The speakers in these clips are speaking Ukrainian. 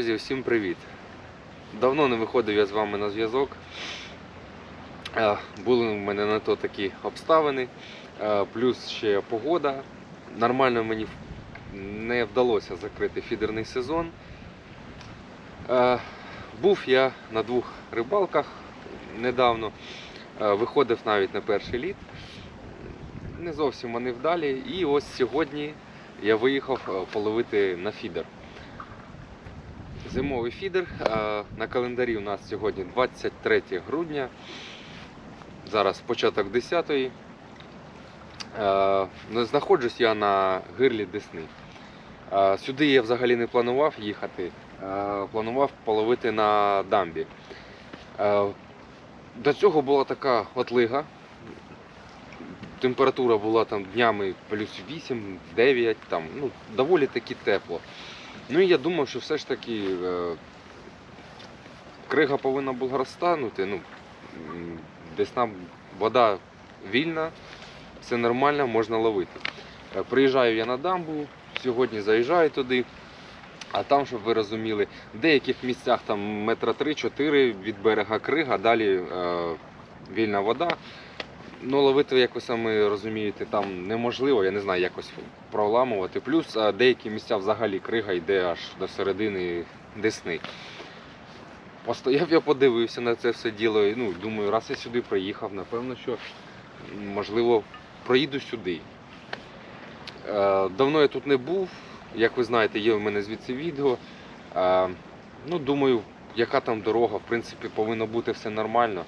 Друзі, всім привіт! Давно не виходив я з вами на зв'язок. Е, Були в мене на то такі обставини, е, плюс ще погода. Нормально мені не вдалося закрити фідерний сезон. Е, Був я на двох рибалках недавно, виходив навіть на перший літ. Не зовсім вони вдалі. І ось сьогодні я виїхав половити на фідер. Зимовий фідер. Е, На календарі у нас сьогодні 23 грудня. Зараз початок 10-ї. Е, ну, Знаходжусь я на гирлі Десни. Е, Сюди я взагалі не планував їхати. Планував половити на дамбі. До цього була така отлига. Температура була там днями плюс 8-9, там, ну, доволі таки тепло. Ну і я думав, що все ж таки е, крига повинна була розтанути. Ну, десь там вода вільна, все нормально, можна ловити. Е, Приїжджаю я на дамбу, сьогодні заїжджаю туди. А там, щоб ви розуміли, в деяких місцях там метра 3-4 від берега крига, далі е, вільна вода. Ну, ловити, як ви самі розумієте, там неможливо, я не знаю, якось проламувати. Плюс деякі місця взагалі крига йде аж до середини Десни. Постояв я подивився на це все діло. і, Ну, думаю, раз я сюди приїхав, напевно, що можливо проїду сюди. Е, Давно я тут не був. Як ви знаєте, є в мене звідси відео. Е, Ну, думаю, яка там дорога, в принципі, повинно бути все нормально.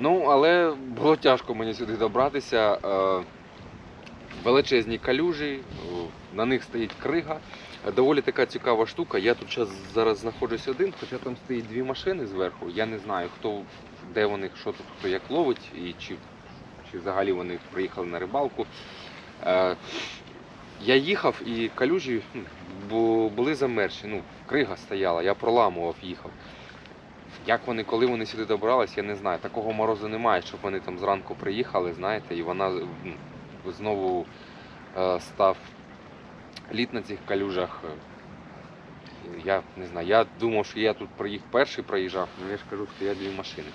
Ну, але було тяжко мені сюди добратися. Е, Величезні калюжі, на них стоїть крига. Е, Доволі така цікава штука. Я тут зараз знаходжусь один, хоча там стоїть дві машини зверху. Я не знаю, хто, де вони, що тут, хто як ловить, і чи, чи взагалі вони приїхали на рибалку. Е, я їхав і калюжі ну, були замерзші. Ну, крига стояла, я проламував, їхав. Як вони, коли вони сюди добрались, я не знаю. Такого морозу немає, щоб вони там зранку приїхали, знаєте, і вона знову е, став лід на цих калюжах. Я не знаю, я думав, що я тут проїх перший проїжджав, але я ж кажу, що я дві машини.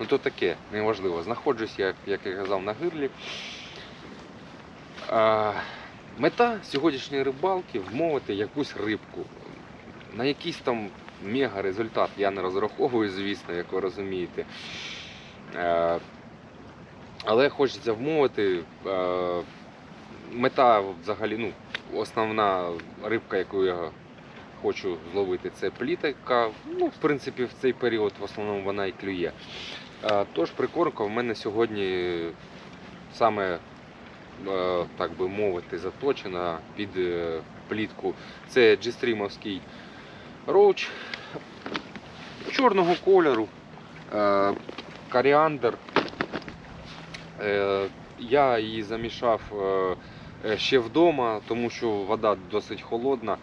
Ну то таке, неважливо. Знаходжусь, як, як я казав, на гирлі. Е, мета сьогоднішньої рибалки вмовити якусь рибку. На якийсь там мега результат я не розраховую, звісно, як ви розумієте. Е, але хочеться вмовити. Е, мета взагалі, ну, основна рибка, яку я хочу зловити, це плітка. Ну, в принципі, в цей період в основному вона і клює. Е, тож прикормка в мене сьогодні саме, так би мовити, заточена під плітку. Це джестрімовський роуч чорного кольору, е, коріандр. Е, Я її замішав е, ще вдома, тому що вода досить холодна.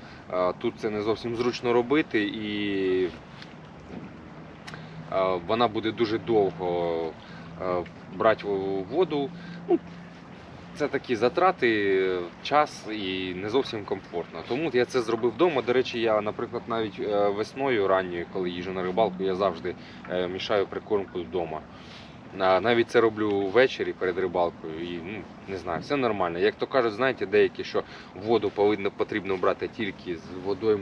Тут це не зовсім зручно робити і вона буде дуже довго брати воду. Ну, це такі затрати, час і не зовсім комфортно. Тому я це зробив вдома. До речі, я, наприклад, навіть е, весною ранньою, коли їжджу на рибалку, я завжди е, мішаю прикормку вдома. Навіть це роблю ввечері перед рибалкою і ну, не знаю, все нормально. Як то кажуть, знаєте, деякі, що воду повинно потрібно брати тільки з водою,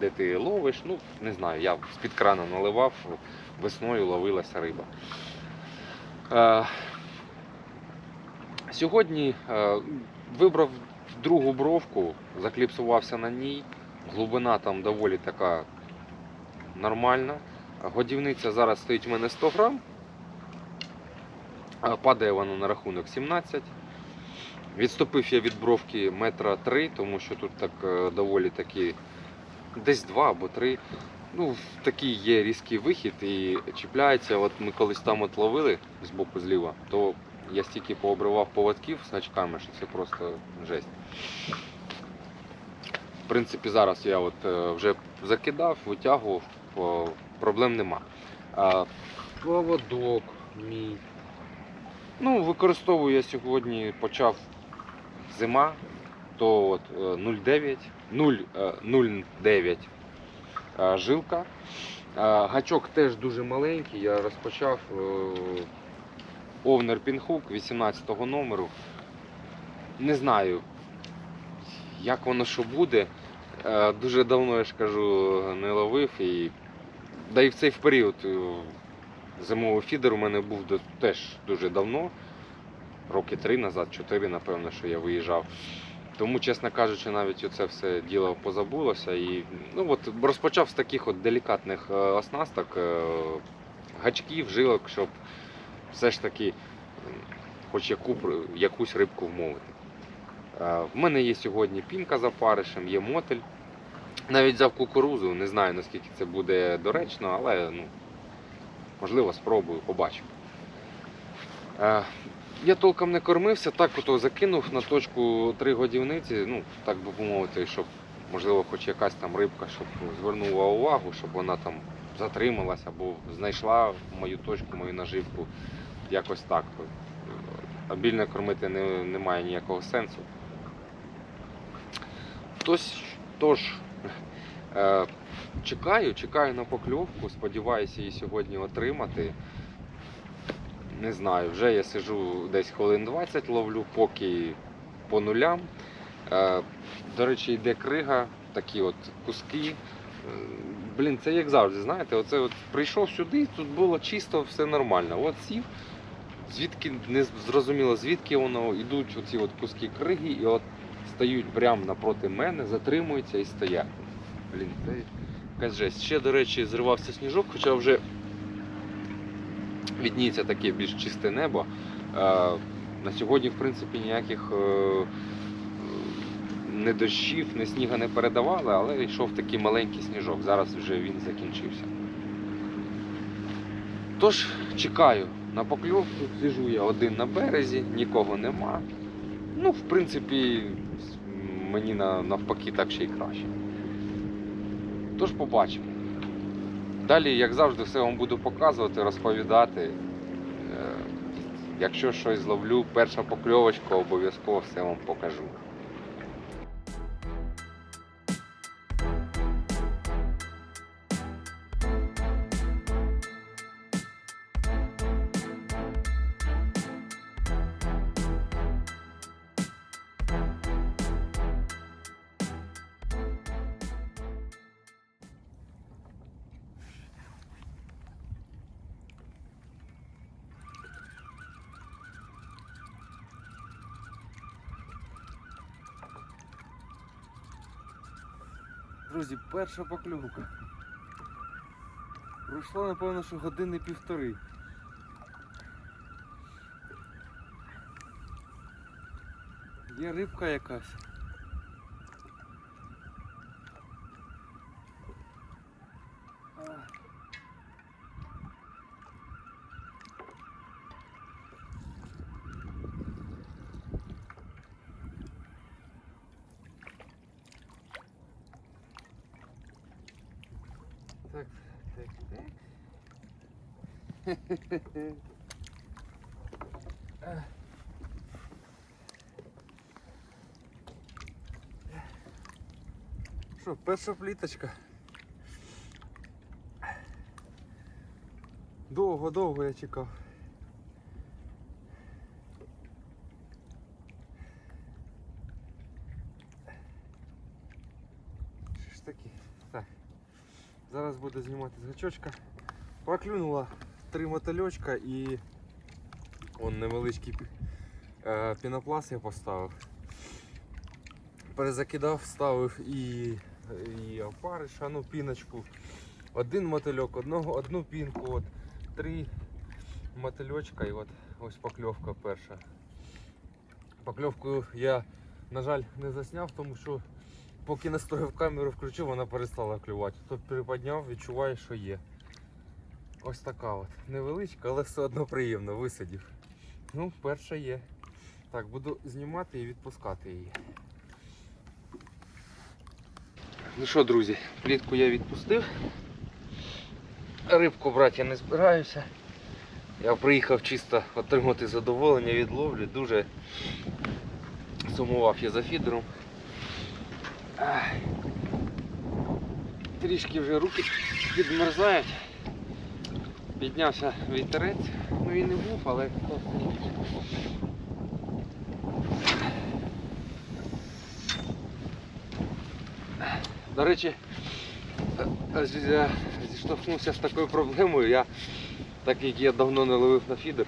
де ти ловиш. Ну, не знаю, я з-під крана наливав, весною ловилася риба. Е, Сьогодні е, вибрав другу бровку, закліпсувався на ній. Глибина там доволі така нормальна. Годівниця зараз стоїть у мене 100 грам. Падає вона на рахунок 17. Відступив я від бровки метра 3, тому що тут так е, доволі таки десь 2 або 3. Ну, такий є різкий вихід і чіпляється. От ми колись там от ловили з боку зліва, то я стільки пообривав поводків з гачками, що це просто жесть. В принципі, зараз я от е, вже закидав, витягував, проблем нема. Поводок мій. Ну, використовую я сьогодні, почав зима, то от е, 0,9, 0, е, 0,9 е, жилка. Гачок теж дуже маленький. Я розпочав Овнер Пінхук 18 номеру. Не знаю, як воно що буде. Е, Дуже давно, я ж кажу, не ловив. І... Да і в цей період зимовий фідер у мене був теж дуже давно. Роки три назад, чотири, напевно, що я виїжджав. Тому, чесно кажучи, навіть оце все діло позабулося. І ну, от, розпочав з таких от делікатних е, оснасток, е, гачків, жилок, щоб все ж таки хоч яку, якусь рибку вмовити. Е, В мене є сьогодні пінка за паришем, є мотель. Навіть взяв кукурузу, не знаю наскільки це буде доречно, але ну, можливо спробую, побачу. Е, Я толком не кормився, так ото закинув на точку три годівниці, ну, так би мовити, щоб, можливо, хоч якась там рибка, щоб звернула увагу, щоб вона там затрималась або знайшла мою точку, мою наживку. Якось так. Обільно кормити не, немає ніякого сенсу. Тож, тож е, чекаю, чекаю на покльовку, сподіваюся її сьогодні отримати. Не знаю, вже я сижу десь хвилин 20, ловлю поки по нулям. Е, до речі, йде крига, такі от куски. Блін, це як завжди, знаєте, оце от прийшов сюди, тут було чисто, все нормально. От сів, звідки не зрозуміло, звідки воно йдуть оці от куски криги і от стають прямо напроти мене, затримуються і стоять. Блін, це якась жесть. Ще, до речі, зривався сніжок, хоча вже відніється таке більш чисте небо. Е, На сьогодні, в принципі, ніяких е, не дощів, не сніга не передавали, але йшов такий маленький сніжок. Зараз вже він закінчився. Тож чекаю на покльовку, сижу я один на березі, нікого нема. Ну, в принципі, мені навпаки так ще й краще. Тож побачимо. Далі, як завжди, все вам буду показувати, розповідати. Е, Якщо щось зловлю, перша покльовочка, обов'язково все вам покажу. Перша поклювка. Пройшло, напевно, що години півтори. Є рибка якась. А. Так, так, так. А. Що, перша пліточка. Довго-довго я чекав. Що ж таке? Так. Зараз буду знімати з гачочка. Проклюнула три мотильочка і он невеличкий е, пінопласт я поставив. Перезакидав, ставив і, і опариша, ну піночку. Один мотильок, одного, одну пінку, от, три мотильочка і от ось покльовка перша. Покльовку я, на жаль, не засняв, тому що поки настроїв камеру, включив, вона перестала клювати. Тут приподняв, відчуваю, що є. Ось така от. Невеличка, але все одно приємно, висадів. Ну, перша є. Так, буду знімати і відпускати її. Ну що, друзі, плітку я відпустив. Рибку брати я не збираюся. Я приїхав чисто отримати задоволення від ловлі. Дуже сумував я за фідером. Трішки вже руки підмерзають. Піднявся вітерець, ну і не був, але До речі, е, е, зіштовхнувся з такою проблемою. Я, так як я давно не ловив на фідер,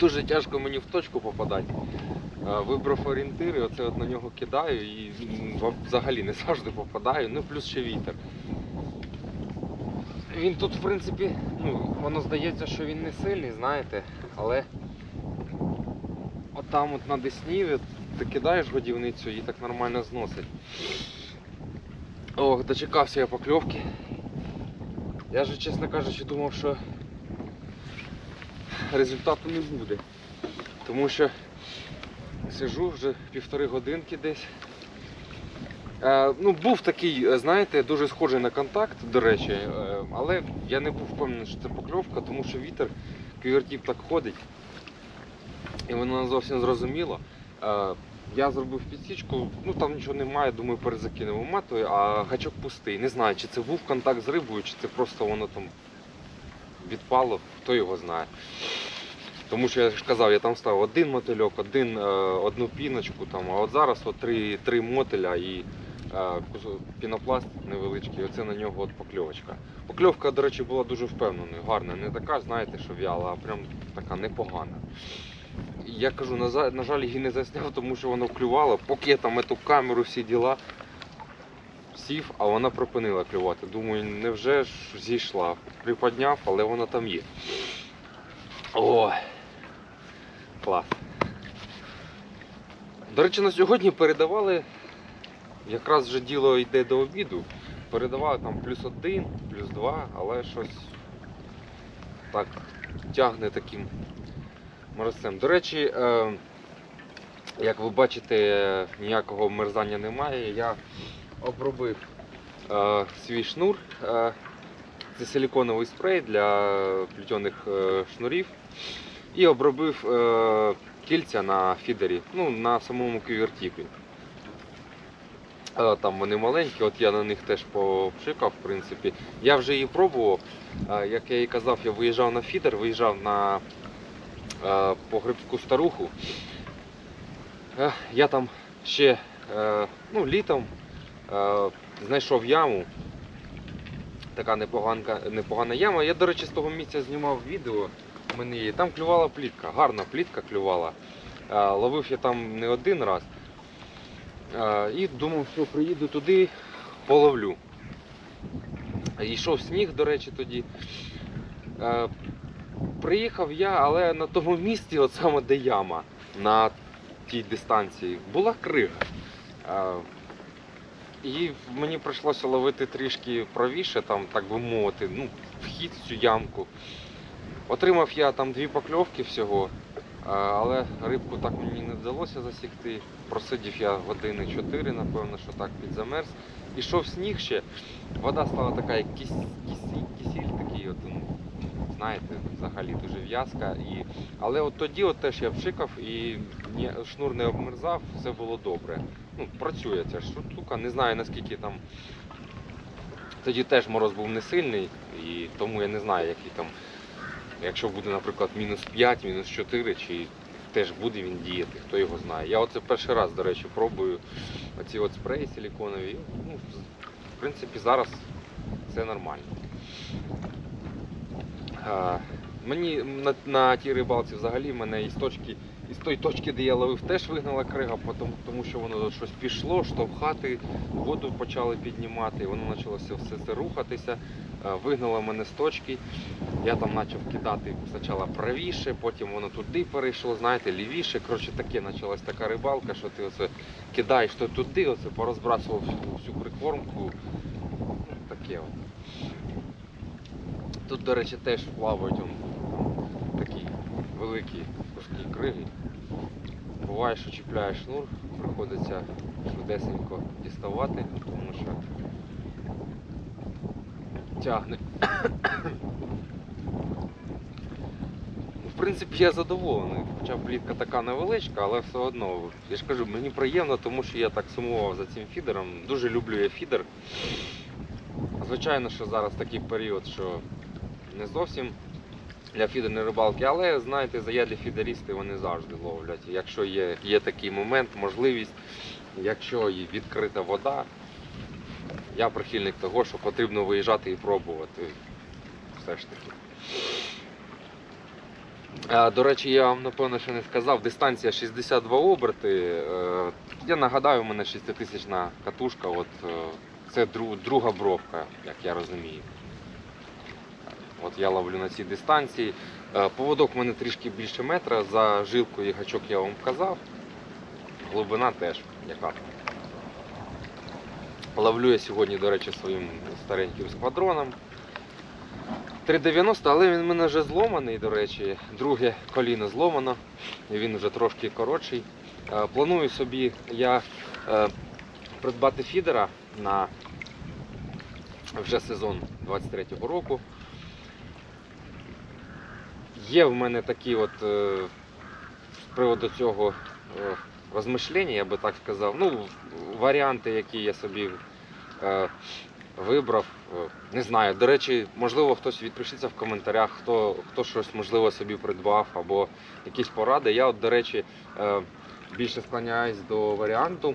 дуже тяжко мені в точку попадати. Е, Вибрав орієнтири, оце от на нього кидаю і взагалі не завжди попадаю, ну плюс ще вітер. Він тут, в принципі, ну, воно здається, що він не сильний, знаєте, але от от на Десні ти кидаєш годівницю і так нормально зносить. Ох, дочекався я покльовки. Я же, чесно кажучи, думав, що результату не буде. Тому що сижу вже півтори годинки десь. Е, ну, був такий, е, знаєте, дуже схожий на контакт, до речі, е, але я не був впевнений, що це покльовка, тому що вітер квівертів так ходить. І воно зовсім зрозуміло. Е, я зробив підсічку, ну там нічого немає, думаю, перезакинув матою, а гачок пустий. Не знаю, чи це був контакт з рибою, чи це просто воно там відпало, хто його знає. Тому що я ж казав, я там став один мотильок, один, е, одну піночку, там, а от зараз от три, три мотиля і е, пінопласт невеличкий, оце на нього от покльовочка. Покльовка, до речі, була дуже впевненою, гарна, не така, знаєте, що в'яла, а прям така непогана. Я кажу, на, жаль, її не засняв, тому що воно клювало, поки я там ету камеру всі діла сів, а вона припинила клювати. Думаю, невже ж зійшла. Приподняв, але вона там є. Ой, клас. До речі, на сьогодні передавали, якраз вже діло йде до обіду. Передавали там плюс один, плюс два, але щось так тягне таким морозцем. До речі, е, як ви бачите, ніякого мерзання немає. Я обробив е, свій шнур. Е, це силіконовий спрей для плетених шнурів. І обробив кільця на фідері, ну, на самому квівертіпі. Там вони маленькі, от я на них теж попшикав, в принципі. Я вже її пробував. Як я і казав, я виїжджав на фідер, виїжджав на е, погребську старуху. Я там ще е, ну, літом е, знайшов яму. Така непоганка, непогана яма. Я, до речі, з того місця знімав відео. Мене є. Там клювала плітка, гарна плітка клювала. Ловив я там не один раз. І думав, що приїду туди, половлю. Йшов сніг, до речі, тоді. Приїхав я, але на тому місці, от саме де яма, на тій дистанції, була крига. І мені прийшлося ловити трішки правіше, там, так би мовити, ну, вхід в цю ямку. Отримав я там дві покльовки всього, але рибку так мені не вдалося засікти. Просидів я години 4, напевно, що так підзамерз. Ішов сніг ще, вода стала така, як кіс, кисіль, кисіль такий, от, ну, знаєте, взагалі дуже в'язка. І... Але от тоді от теж я вшикав і шнур не обмерзав, все було добре. Ну, працює ця штука, не знаю наскільки там. Тоді теж мороз був не сильний, і тому я не знаю, який там, якщо буде, наприклад, мінус 5, мінус 4, чи теж буде він діяти, хто його знає. Я оце перший раз, до речі, пробую оці от спреї силіконові. Ну, в принципі, зараз все нормально. Мені на, на тій рибалці взагалі мене із точки, із тої точки, де я ловив, теж вигнала крига, тому, тому що воно щось пішло, штовхати, воду почали піднімати, воно почалося все це рухатися. Вигнало мене з точки. Я там почав кидати спочатку правіше, потім воно туди перейшло, знаєте, лівіше. Коротше, таке почалась така рибалка, що ти оце кидаєш то туди, оце порозбрасував всю, всю прикормку. Таке от. Тут, до речі, теж плавають такі великі куски криги. Буває, що чіпляєш шнур, приходиться швидесенько діставати, тому що тягне. Ну, В принципі, я задоволений. Хоча плітка така невеличка, але все одно. Я ж кажу, мені приємно, тому що я так сумував за цим фідером. Дуже люблю я фідер. Звичайно, що зараз такий період, що не зовсім для фідерної рибалки, але знаєте, заядлі фідерісти вони завжди ловлять. Якщо є, є такий момент, можливість, якщо і відкрита вода, я прихильник того, що потрібно виїжджати і пробувати. Все ж таки. До речі, я вам напевно ще не сказав, дистанція 62 оберти. Е, Я нагадаю, у мене 6000 катушка, от, е, це друга бровка, як я розумію. От я ловлю на цій дистанції. Е, Поводок у мене трішки більше метра, за жилку і гачок я вам казав. Глибина теж яка. Ловлю я сьогодні, до речі, своїм стареньким сквадроном. 3,90, але він в мене вже зломаний, до речі. Друге коліно зломано, він вже трошки коротший. Е, Планую собі я е, придбати фідера на вже сезон 23-го року. Є в мене такі от е, з приводу цього е, розмишлення, я би так сказав. Ну, варіанти, які я собі е, вибрав. Не знаю. До речі, можливо, хтось відпишеться в коментарях, хто, хто щось можливо собі придбав або якісь поради. Я, от, до речі, більше склоняюсь до варіанту.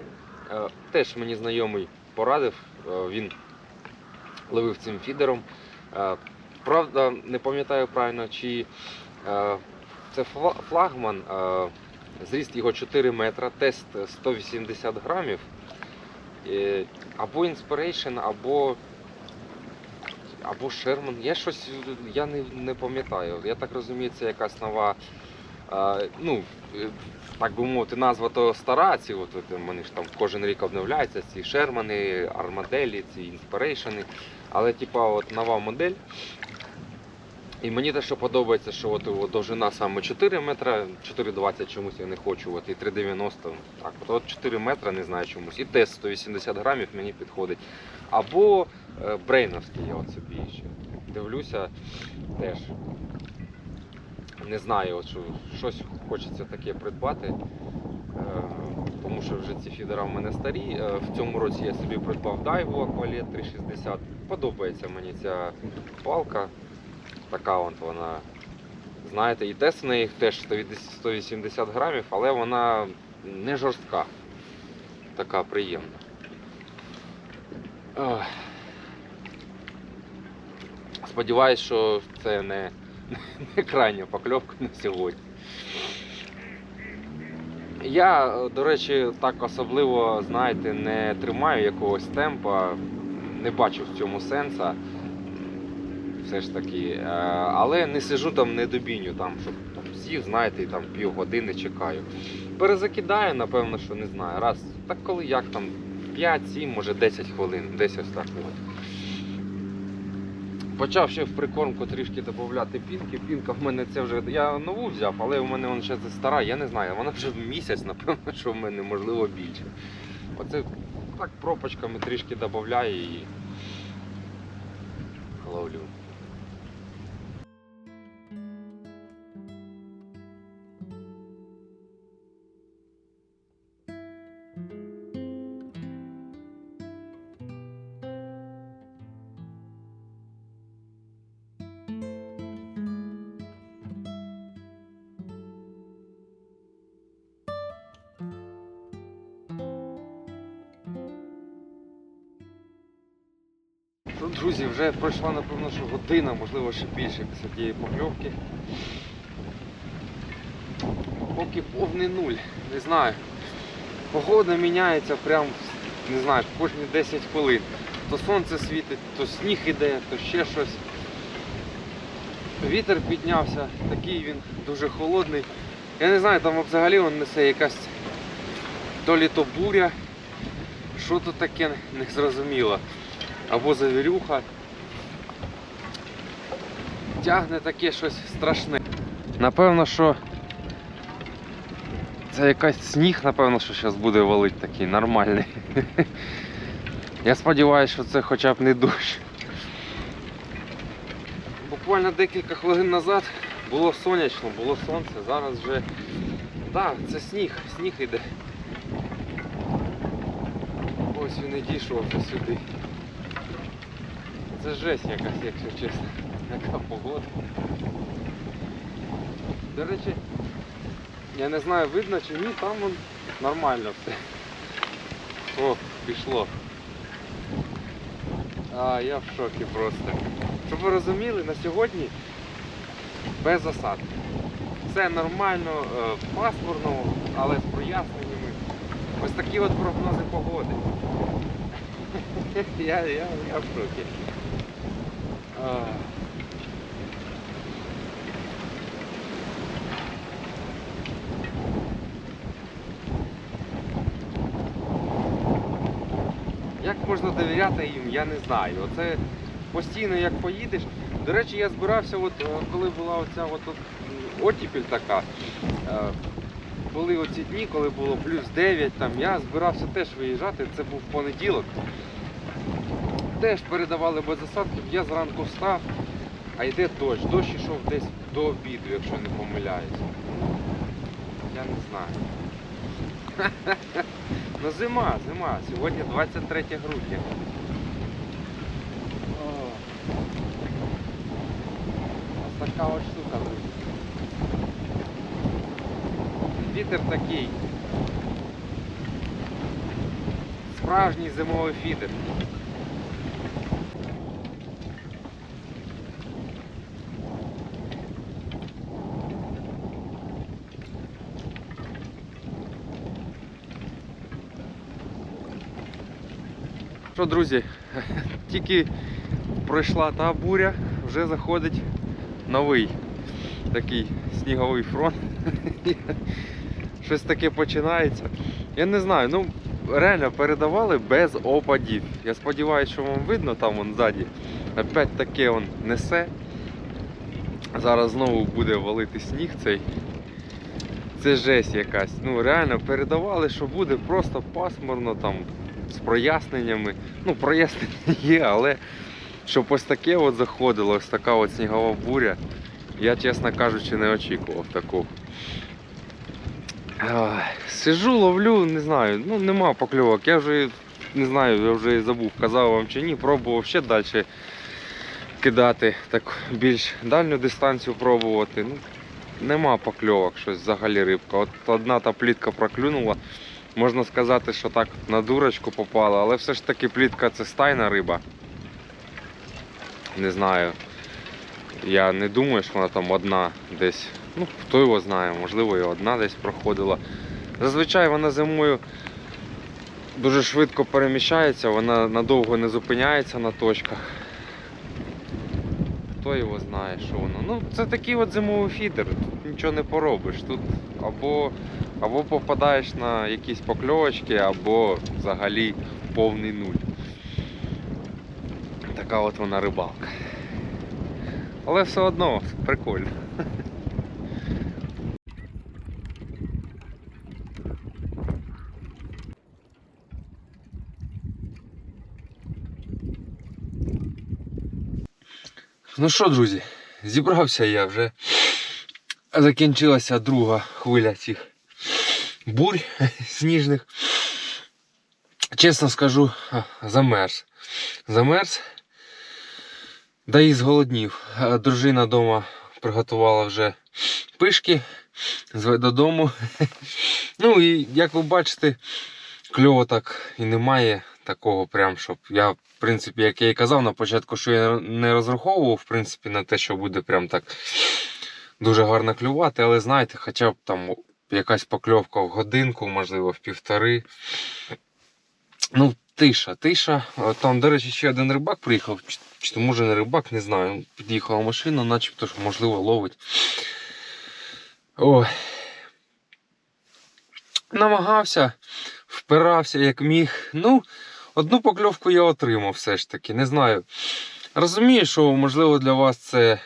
Теж мені знайомий порадив, він ловив цим фідером. Правда, не пам'ятаю правильно, чи це флагман, е, зріст його 4 метра, тест 180 грамів. Е, Або Inspiration, або, або Sherman. Я щось я не, не пам'ятаю. Я так розумію, це якась нова. е, ну, е, так би мовити, назва то стара, ці от, вони ж там кожен рік обновляються, ці Шермани, Армаделі, ці інспірейшени. Але типа от нова модель. І мені те, що подобається, що от, довжина саме 4 метра, 4,20 чомусь я не хочу, от, і 3,90. Так, от, от 4 метра не знаю чомусь. І тест 180 грамів мені підходить. Або е, брейновський я от собі ще дивлюся теж. Не знаю, от, що, щось хочеться таке придбати. Е, тому що вже ці фідера в мене старі. Е, В цьому році я собі придбав дайву Aqualet 360. Подобається мені ця палка. Така вона. Знаєте, і тест в неї теж 180 грамів, але вона не жорстка. Така приємна. Сподіваюсь, що це не, не крайня покльовка на сьогодні. Я, до речі, так особливо, знаєте, не тримаю якогось темпа, не бачу в цьому сенса. Все ж таки. Е, Але не сижу там, не добіню, там, щоб там, сів, знаєте, і там півгодини чекаю. Перезакидаю, напевно, що не знаю. Раз, так коли як там 5-7, може 10 хвилин, десь ось так. Почав ще в прикормку трішки додати пінки. Пінка в мене це вже. Я нову взяв, але в мене вона ще стара, я не знаю. Вона вже місяць, напевно, що в мене можливо більше. Оце так пропочками трішки додаю і ловлю. Вже пройшла, напевно, що година, можливо, ще більше після тієї покльовки. Поки повний нуль, не знаю. Погода міняється прям, не знаю, кожні 10 хвилин. То сонце світить, то сніг іде, то ще щось. Вітер піднявся, такий він дуже холодний. Я не знаю, там взагалі він несе якась то лі то буря, що то таке, не зрозуміло або завірюха. Тягне таке щось страшне. Напевно, що це якась сніг, напевно, що зараз буде валити такий нормальний. Я сподіваюся, що це хоча б не дощ. Буквально декілька хвилин назад було сонячно, було сонце, зараз вже. Так, це сніг, сніг іде. Ось він і дійшов сюди. це жесть якась, якщо чесно. Яка погода. До речі, я не знаю, видно чи ні, там вон нормально все. О, пішло. А, я в шокі просто. Щоб ви розуміли, на сьогодні без засад. Все нормально, е, пасмурно, але з проясненнями. Ось такі от прогнози погоди. Я, я, я в шокі. А. Як можна довіряти їм, я не знаю. Оце постійно як поїдеш. До речі, я збирався, от, е, коли була оця от, от, м, оттепель така. е, Були оці дні, коли було плюс 9, там, я збирався теж виїжджати, це був понеділок. Теж передавали без засадків, я зранку встав, а йде дощ. Дощ йшов десь до обіду, якщо не помиляюся. Я не знаю. Ну зима, зима. Сьогодні 23 грудня. Ось така ось штука. Вітер такий. Справжній зимовий фідер. Що, друзі, тільки пройшла та буря, вже заходить новий такий сніговий фронт. Щось таке починається. Я не знаю, ну реально передавали без опадів. Я сподіваюся, що вам видно там вон ззаді. Опять таке он несе. Зараз знову буде валити сніг цей. Це жесть якась. Ну реально передавали, що буде просто пасмурно там з проясненнями. Ну, прояснення є, але щоб ось таке от заходило, ось така от снігова буря. Я, чесно кажучи, не очікував такого. Сижу, ловлю, не знаю, ну нема покльовок. Я вже не знаю, я вже забув, казав вам чи ні, пробував ще далі кидати, так більш дальню дистанцію пробувати. Ну, нема покльовок, щось взагалі рибка. От одна та плітка проклюнула. Можна сказати, що так на дурочку попала, але все ж таки плітка це стайна риба. Не знаю. Я не думаю, що вона там одна десь. Ну, хто його знає, можливо, і одна десь проходила. Зазвичай вона зимою дуже швидко переміщається, вона надовго не зупиняється на точках. Хто його знає, що воно. Ну, це такий от зимовий фідер, тут нічого не поробиш. Тут або, або попадаєш на якісь покльовочки, або взагалі повний нуль. Така от вона рибалка. Але все одно прикольно. Ну що, друзі, зібрався я вже. Закінчилася друга хвиля цих бурь сніжних. Чесно скажу, замерз. Замерз. Да і зголоднів. Дружина вдома приготувала вже пишки, зве додому. Ну і як ви бачите, кльово так і немає такого, прям, щоб я, в принципі, як я і казав на початку, що я не розраховував в принципі, на те, що буде прям так дуже гарно клювати, але знаєте, хоча б там якась покльовка в годинку, можливо, в півтори. Ну, тиша, тиша. Там, до речі, ще один рибак приїхав, чи, то може не рибак, не знаю. Під'їхала машина, начебто ж, можливо, ловить. Ой. Намагався, впирався як міг. Ну, одну покльовку я отримав все ж таки. Не знаю. Розумію, що можливо для вас це е,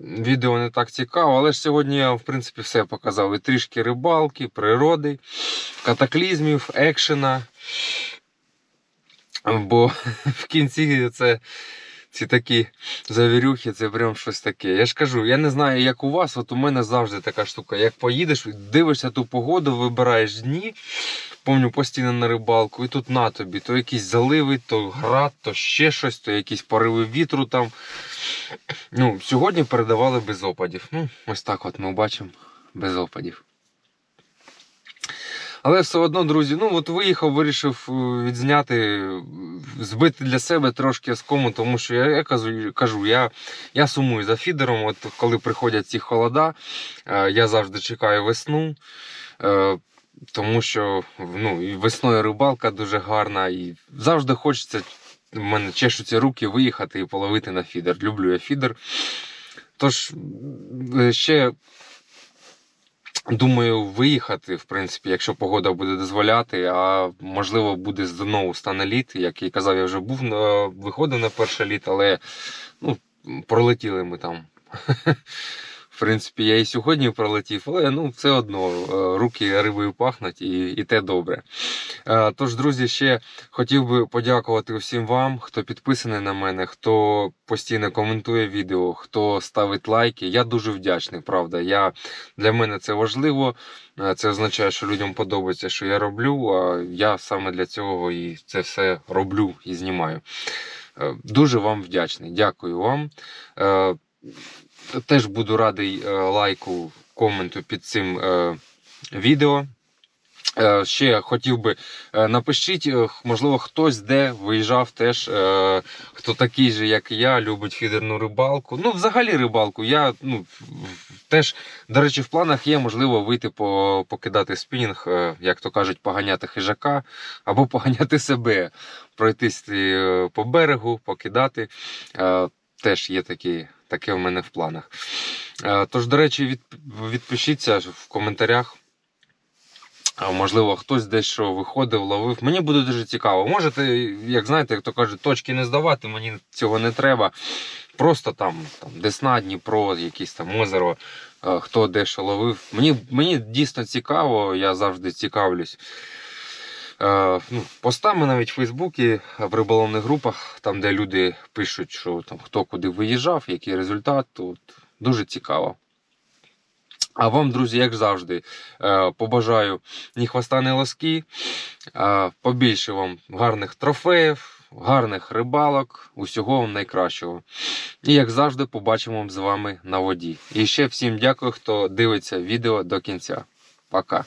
відео не так цікаво, але ж сьогодні я, в принципі, все показав. І трішки рибалки, природи, катаклізмів, екшена. Бо в кінці це, ці такі завірюхи, це прям щось таке. Я ж кажу, я не знаю, як у вас, от у мене завжди така штука. Як поїдеш, дивишся ту погоду, вибираєш дні. Помню постійно на рибалку, і тут на тобі, то якісь заливи, то град, то ще щось, то якісь пориви вітру там. Ну, сьогодні передавали без опадів. Ну, ось так от ми бачимо без опадів. Але все одно, друзі, ну от виїхав, вирішив е, відзняти, е, збити для себе трошки скому, тому що я, я кажу, я, я сумую за фідером. От коли приходять ці холода, е, я завжди чекаю весну. Тому що ну, і весною рибалка дуже гарна, і завжди хочеться. в мене чешуться руки виїхати і половити на фідер. Люблю я фідер. Тож ще думаю виїхати, в принципі, якщо погода буде дозволяти, а можливо буде знову стане літ. Як і казав, я вже був на- виходив на перший літ, але ну, пролетіли ми там. В принципі, я і сьогодні пролетів, але ну, все одно е, руки рибою пахнуть і, і те добре. Е, Тож, друзі, ще хотів би подякувати усім вам, хто підписаний на мене, хто постійно коментує відео, хто ставить лайки. Я дуже вдячний, правда. Я, для мене це важливо. Е, Це означає, що людям подобається, що я роблю. А я саме для цього і це все роблю і знімаю. Дуже вам вдячний. Дякую вам. Теж буду радий е, лайку, коменту під цим е, відео. Е, Ще хотів би напишіть, можливо, хтось де виїжджав теж, хто такий же, як я, любить фідерну рибалку. Ну, взагалі рибалку. Я ну, теж, до речі, в планах є, можливо, вийти по, покидати спінінг, як то кажуть, поганяти хижака або поганяти себе, пройтись по берегу, покидати. Теж є такі, таке в мене в планах. Е, Тож, до речі, від, відпишіться в коментарях. Можливо, хтось десь що виходив, ловив. Мені буде дуже цікаво. Можете, як знаєте, як то кажуть, точки не здавати, мені цього не треба. Просто там, там Десна, Дніпро, якісь там озеро, е, хто де що ловив. Мені, мені дійсно цікаво, я завжди цікавлюсь. Е, ну, постами навіть в Фейсбуці, в риболовних групах, там, де люди пишуть, що там хто куди виїжджав, який результат, то от, дуже цікаво. А вам, друзі, як завжди, е, побажаю ні хвоста, ні лоски, е, побільше вам гарних трофеїв, гарних рибалок, усього вам найкращого. І як завжди, побачимо з вами на воді. І ще всім дякую, хто дивиться відео до кінця. Пока.